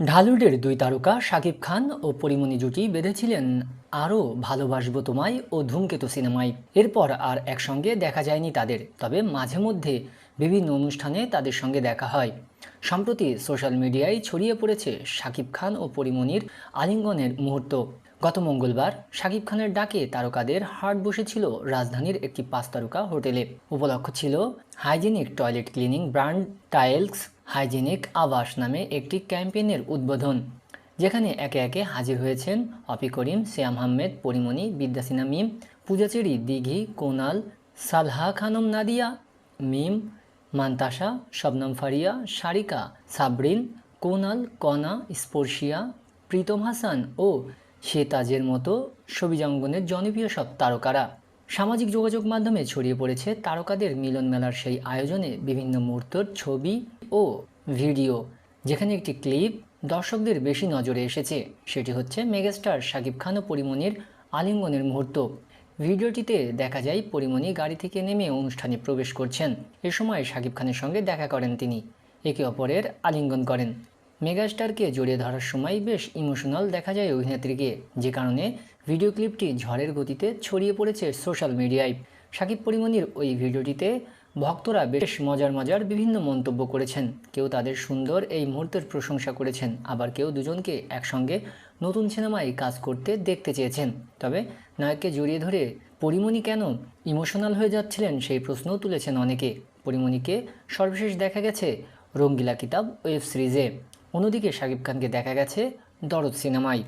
ঢালিউডের দুই তারকা শাকিব খান ও পরিমণি জুটি বেঁধেছিলেন আরও ভালোবাসবো তোমায় ও ধূমকেতু সিনেমায়। এরপর আর একসঙ্গে দেখা যায়নি তাদের, তবে মাঝে মধ্যে বিভিন্ন অনুষ্ঠানে তাদের সঙ্গে দেখা হয়। সম্প্রতি সোশ্যাল মিডিয়ায় ছড়িয়ে পড়েছে শাকিব খান ও পরিমণির আলিঙ্গনের মুহূর্ত। গত মঙ্গলবার শাকিব খানের ডাকে তারকাদের হাট বসেছিল রাজধানীর একটি পাঁচ তারকা হোটেলে। উপলক্ষ ছিল hygienic toilet cleaning brand tiles hygienic আবাস নামে একটি ক্যাম্পেইনের উদ্বোধন, যেখানে একে একে হাজির হয়েছেন অপি করিম, শ্যাম আহমেদ, পরিমণি, বিদ্যাসিনা মিম, পূজাচেরি দিঘি, কোনাল, সালহা খানম নাদিয়া, মিম, মান্তাসা, শবনম ফারিয়া, সারিকা, সাবরিন, কোনাল, কনা, স্পর্শিয়া, প্রীতম হাসান ও শ্বেতাজের মতো ছবিজাঙ্গনের জনপ্রিয় সব তারকারা। সামাজিক যোগাযোগ মাধ্যমে ছড়িয়ে পড়েছে তারকাদের মিলন মেলার সেই আয়োজনে বিভিন্ন মুহূর্তর ছবি ও ভিডিও, যেখানে একটি ক্লিপ দর্শকদের বেশি নজরে এসেছে। সেটি হচ্ছে মেগাস্টার শাকিব খান ও পরিমণির আলিঙ্গনের মুহূর্ত। ভিডিওটিতে দেখা যায় পরিমণি গাড়ি থেকে নেমে অনুষ্ঠানে প্রবেশ করছেন। এ সময় শাকিব খানের সঙ্গে দেখা করেন তিনি। একে অপরের আলিঙ্গন করেন। মেগাস্টারকে জড়িয়ে ধরার সময় বেশ ইমোশনাল দেখা যায় অভিনেত্রীকে, যে কারণে ভিডিও ক্লিপটি ঝড়ের গতিতে ছড়িয়ে পড়েছে সোশ্যাল মিডিয়ায়। শাকিব পরিমণির ওই ভিডিওটিতে ভক্তরা বেশ মজার মজার বিভিন্ন মন্তব্য করেছেন। কেউ তাদের সুন্দর এই মুহূর্তের প্রশংসা করেছেন, আবার কেউ দুজনকে একসঙ্গে নতুন সিনেমায় কাজ করতে দেখতে চেয়েছেন। তবে নায়ককে জড়িয়ে ধরে পরিমণি কেন ইমোশনাল হয়ে যাচ্ছিলেন সেই প্রশ্নও তুলেছেন অনেকে। পরিমণিকে সর্বশেষ দেখা গেছে রঙ্গিলা কিতাব ওয়েব সিরিজে। অন্যদিকে শাকিব খানকে দেখা গেছে দরদ সিনেমায়।